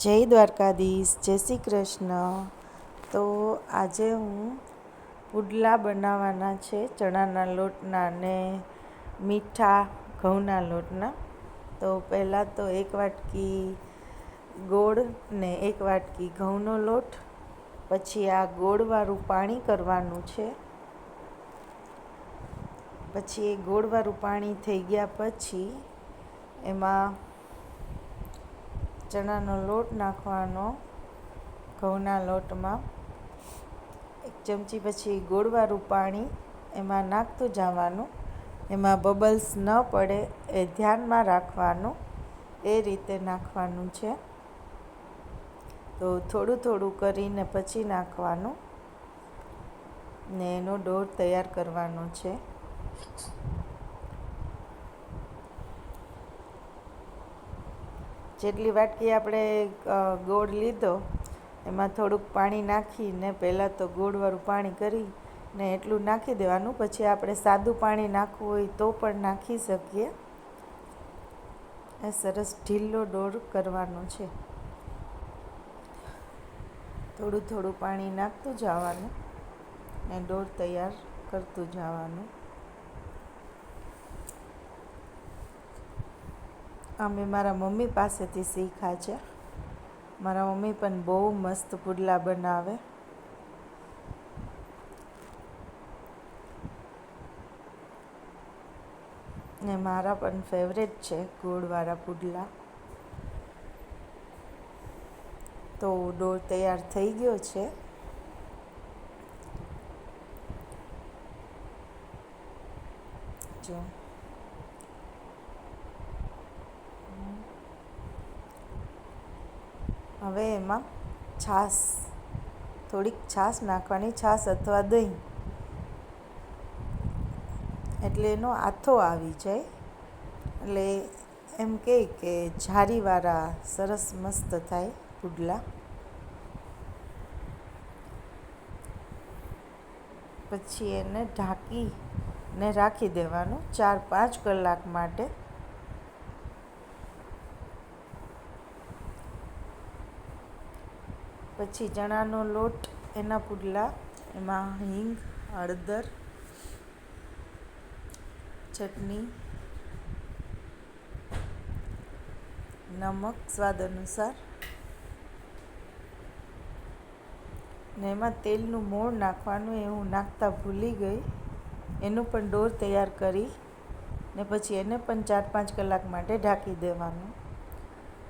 જય દ્વારકાધીશ, જય શ્રી કૃષ્ણ. તો આજે હું પુડલા બનાવવાના છે, ચણાના લોટના ને મીઠા ઘઉંના લોટના. તો પહેલાં તો એક વાટકી ગોળ ને એક વાટકી ઘઉંનો લોટ, પછી આ ગોળવાળું પાણી કરવાનું છે. પછી એ ગોળવાળું પાણી થઈ ગયા પછી એમાં ચણાનો લોટ નાખવાનો, ઘઉંના લોટમાં. એક ચમચી પછી ગોળવાળું પાણી એમાં નાખતું જવાનું. એમાં બબલ્સ ન પડે એ ધ્યાનમાં રાખવાનું. એ રીતે નાખવાનું છે. તો થોડું થોડું કરીને પછી નાખવાનું. ને એનો ડોર તૈયાર કરવાનો છે. જેટલી વાટકી આપણે ગોળ લીધો, એમાં થોડુંક પાણી નાખીને, પહેલાં તો ગોળવાળું પાણી કરી ને એટલું નાખી દેવાનું. પછી આપણે સાદું પાણી નાખવું હોય તો પણ નાખી શકીએ. એ સરસ ઢીલો ડોળ કરવાનો છે. થોડું થોડું પાણી નાખતું જવાનું ને ડોર તૈયાર કરતું જવાનું. આ મેં મારા મમ્મી પાસેથી શીખ્યા છે. મારા મમ્મી પણ બહુ મસ્ત પુડલા બનાવે. ને મારા પણ ફેવરેટ છે ગોળવાળા પુડલા. તો ડોર તૈયાર થઈ ગયો છે. જો. હવે એમાં છાશ, થોડીક છાશ નાખવાની, છાશ અથવા દહીં. એટલે એનો આથો આવી જાય. એટલે એમ કહે કે જારીવાળા સરસ મસ્ત થાય પુડલા. પછી એને ઢાંકીને રાખી દેવાનું ચાર પાંચ કલાક માટે. પછી ચણાનો લોટ, એના પુડલા, એમાં હિંગ, હળદર, ચટણી, નમક, સ્વાદ અનુસાર. ને એમાં તેલનું મોણ નાખવાનું, એ હું નાખતા ભૂલી ગઈ. એનું પણ ડોર તૈયાર કરી ને પછી એને પણ ચાર પાંચ કલાક માટે ઢાંકી દેવાનું.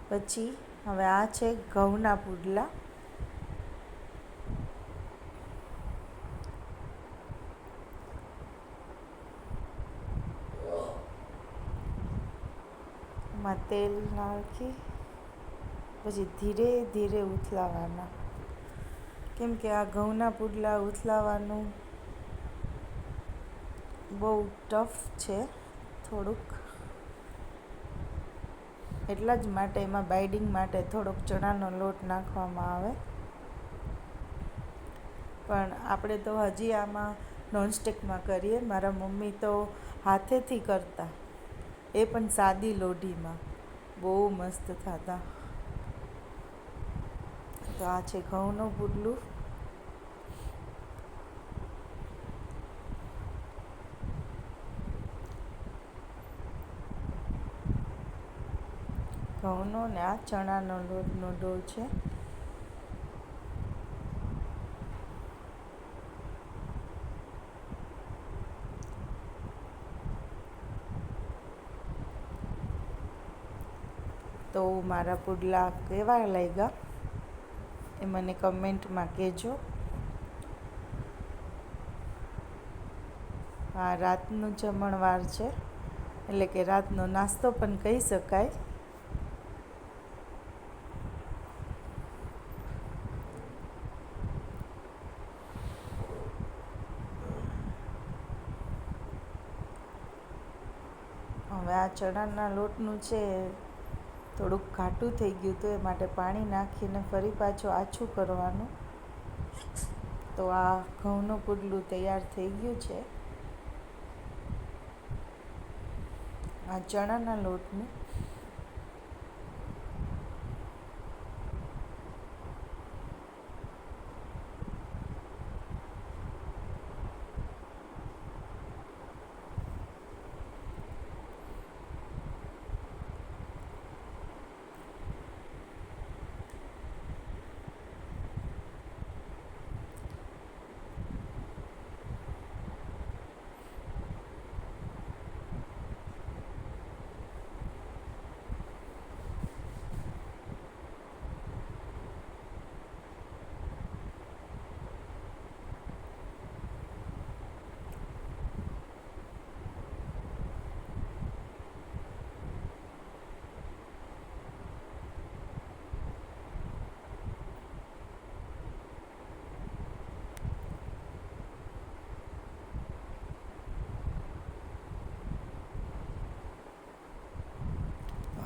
પછી હવે આ છે ઘઉંના પુડલા. એમાં તેલ નાખી પછી ધીરે ધીરે ઉથલાવાના. કેમ કે આ ઘઉંના પુડલા ઉથલાવાનું બહુ ટફ છે થોડુંક. એટલા જ માટે એમાં બાઇડિંગ માટે થોડોક ચણાનો લોટ નાખવામાં આવે. પણ આપણે તો હજી આમાં નોનસ્ટિકમાં કરીએ. મારા મમ્મી તો હાથેથી કરતા. એ પણ સાદી લોઢીમાં. બહુ મસ્ત થતા. તો આ છે ઘઉંનું પુડલું. ઘઉંનો ને આ ચણાનો લોટનો ડો છે. તો મારા પુડલા કેવા લાગ્યા એ મને કમેન્ટમાં કહેજો. આ રાતનું જમણવાર છે, એટલે કે રાતનો નાસ્તો પણ કહી શકાય. હવે આ ચણાના લોટનું છે થોડુંક ઘાટું થઈ ગયું હતું એ માટે પાણી નાખીને ફરી પાછું આછું કરવાનું. તો આ ઘઉંનું પુડલું તૈયાર થઈ ગયું છે. આ ચણાના લોટનું.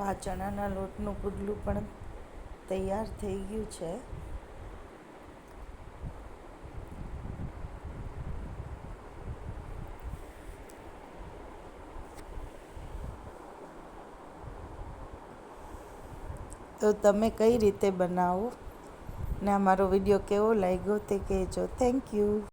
આ ચણાના લોટનું પુડલું પણ તૈયાર થઈ ગયું છે. તો તમે કઈ રીતે બનાવો ને અમારો વીડિયો કેવો લાગ્યો તે કહેજો. Thank you